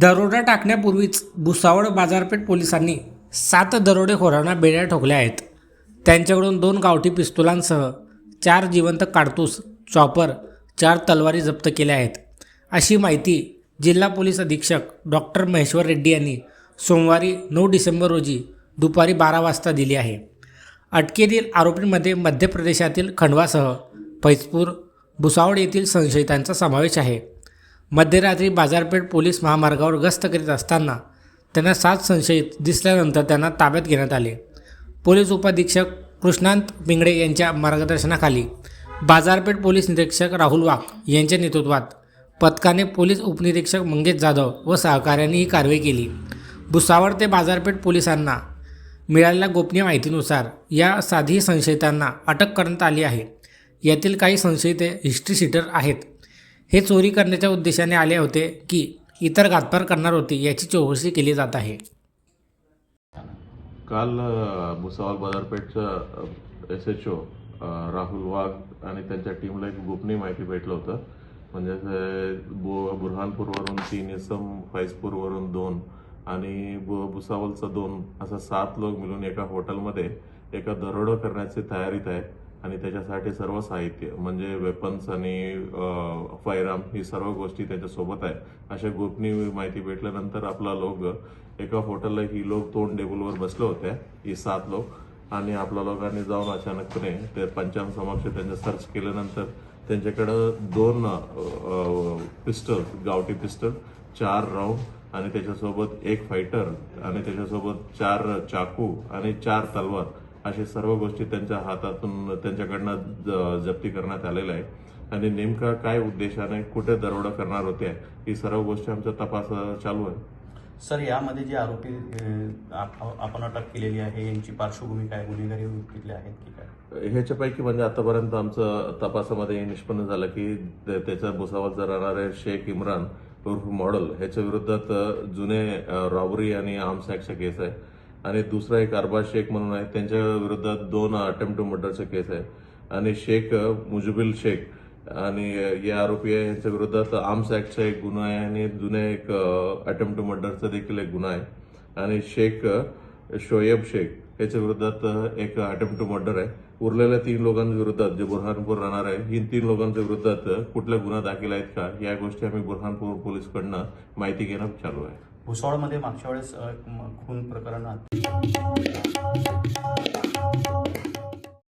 दरोडा टाकण्यापूर्वीच भुसावळ बाजारपेठ पोलिसांनी सात दरोडेखोरांना बेड्या ठोकल्या आहेत. त्यांच्याकडून दोन गावठी पिस्तुलांसह चार जिवंत काडतूस चॉपर चार तलवारी जप्त केल्या आहेत. अशी माहिती जिल्हा पोलीस अधीक्षक डॉक्टर महेश्वर रेड्डी यांनी सोमवारी नऊ डिसेंबर रोजी दुपारी बारा वाजता दिली आहे. अटकेतील आरोपींमध्ये मध्य प्रदेशातील खंडवासह फैजपूर भुसावळ येथील संशयितांचा समावेश आहे. मध्यरात्री बाजारपेठ पोलीस महामार्गावर गस्त करीत असताना त्यांना सात संशयित दिसल्यानंतर त्यांना ताब्यात घेण्यात आले. पोलीस उपाधीक्षक कृष्णांत पिंगडे यांच्या मार्गदर्शनाखाली बाजारपेठ पोलीस निरीक्षक राहुल वाघ यांच्या नेतृत्वात पथकाने पोलीस उपनिरीक्षक मंगेश जाधव व सहकाऱ्यांनी ही कारवाई केली. भुसावळ ते बाजारपेठ पोलिसांना मिळालेल्या गोपनीय माहितीनुसार या साधी संशयितांना अटक करण्यात आली आहे. यातील काही संशयित हिस्ट्री सीटर आहेत. हे चोरी करण्याच्या उद्देशाने आले होते की इतर घातपार करणार होते याची चौकशी केली जात आहे. काल Bhusawal बाजारपेठचा S H O Rahul Wagh आणि त्यांच्या टीमला एक गोपनीय माहिती भेटलं होतं. म्हणजे बु बुरहानपूरवरून तीन इसम फैजपूरवरून दोन आणि बु दोन असं सात लोक मिळून एका हॉटेलमध्ये एका दरोडा करण्याची तयारीत आहे. आणि त्याच्यासाठी सर्व साहित्य म्हणजे वेपन्स आणि फायराम ही सर्व गोष्टी त्याच्यासोबत आहे. अशा गोपनीय माहिती भेटल्यानंतर आपला लोक एका हॉटेलला ही लोक तोंड टेबलवर बसले होते ही सात लोक. आणि आपल्या लोकांनी जाऊन अचानकपणे ते पंचांग समक्ष त्यांच्या सर्च केल्यानंतर त्यांच्याकडं दोन पिस्टल गावठी पिस्टल चार राऊंड आणि त्याच्यासोबत एक फायटर आणि त्याच्यासोबत चार चाकू आणि चार तलवार अशा सर्व गोष्टी त्यांच्या हातातून त्यांच्याकडनं जप्ती करण्यात आलेल्या आहे आणि नेमका काय उद्देशाने कुठे दरोडा करणार होते ही सर्व गोष्टी आमचा तपास चालू आहे सर यामध्ये जे आरोपी आपण अटक केलेली आहे यांची पार्श्वभूमी काय गुन्हेगारी वृत्तीतले आहेत की काय? ह्याच्यापैकी म्हणजे आतापर्यंत आमचं तपासामध्ये हे निष्पन्न झालं की ते- त्याच्या भुसावळचा राहणारे शेख इम्रान उर्फ मॉडल ह्याच्या विरोधात जुने रॉबरी आणि आर्म्स ऍक्टचा केस आहे. आणि दुसरा एक अरबाज शेख म्हणून आहे त्यांच्या विरोधात दोन अटेम्प्ट टू मर्डरचा केस आहे. आणि शेख मुजबिल शेख आणि या आरोपी आहे यांच्या विरोधात आर्म्स ऍक्टचा एक गुन्हा आहे आणि जुन्या एक अटेम्प्ट टू मर्डरचा देखील एक गुन्हा आहे. आणि शेख शोएब शेख याच्या विरोधात एक अटेम्प्ट टू मर्डर आहे. उरलेल्या तीन लोकांच्या विरोधात जे बुरहानपूर राहणार आहे ही तीन लोकांच्या विरोधात कुठल्या गुन्हा दाखल आहेत का या गोष्टी आम्ही बुरहानपूर पोलीसकडनं माहिती घेणं चालू आहे. भुसावळमध्ये मागच्या वेळेस खून प्रकरणात